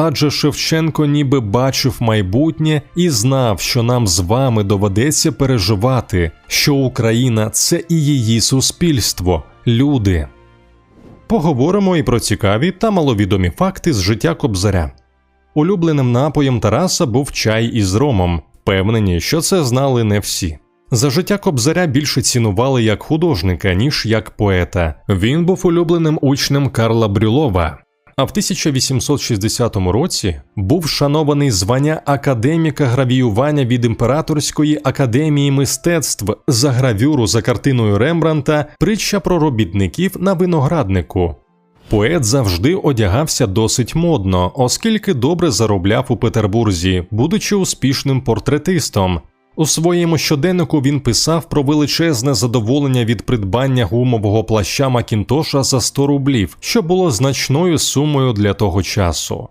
Адже Шевченко ніби бачив майбутнє і знав, що нам з вами доведеться переживати, що Україна це і її суспільство, люди. Поговоримо і про цікаві та маловідомі факти з життя Кобзаря. Улюбленим напоєм Тараса був чай із ромом, впевнені, що це знали не всі. За життя Кобзаря більше цінували як художника, ніж як поета. Він був улюбленим учнем Карла Брюлова. А в 1860 році був шанований звання академіка гравіювання від Імператорської академії мистецтв за гравюру за картиною Рембранта Притча про робітників на винограднику. Поет завжди одягався досить модно, оскільки добре заробляв у Петербурзі, будучи успішним портретистом. У своєму щоденнику він писав про величезне задоволення від придбання гумового плаща Макінтоша за 100 рублів, що було значною сумою для того часу.